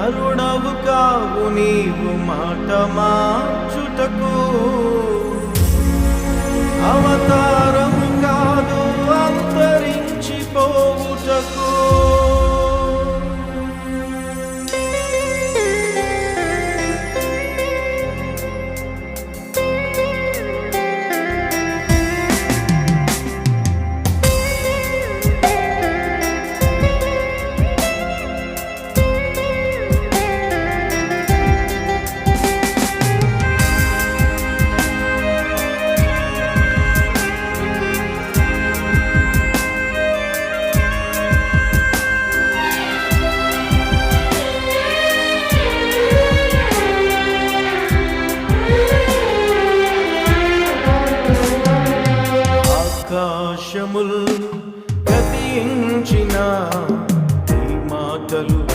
నరుణవు కావు నీవు మాట మాచుటకు అవతారము కాదు అంతరించిపోవుటకు. ఆకాశముల్ కదించిన ఈ మాటలు.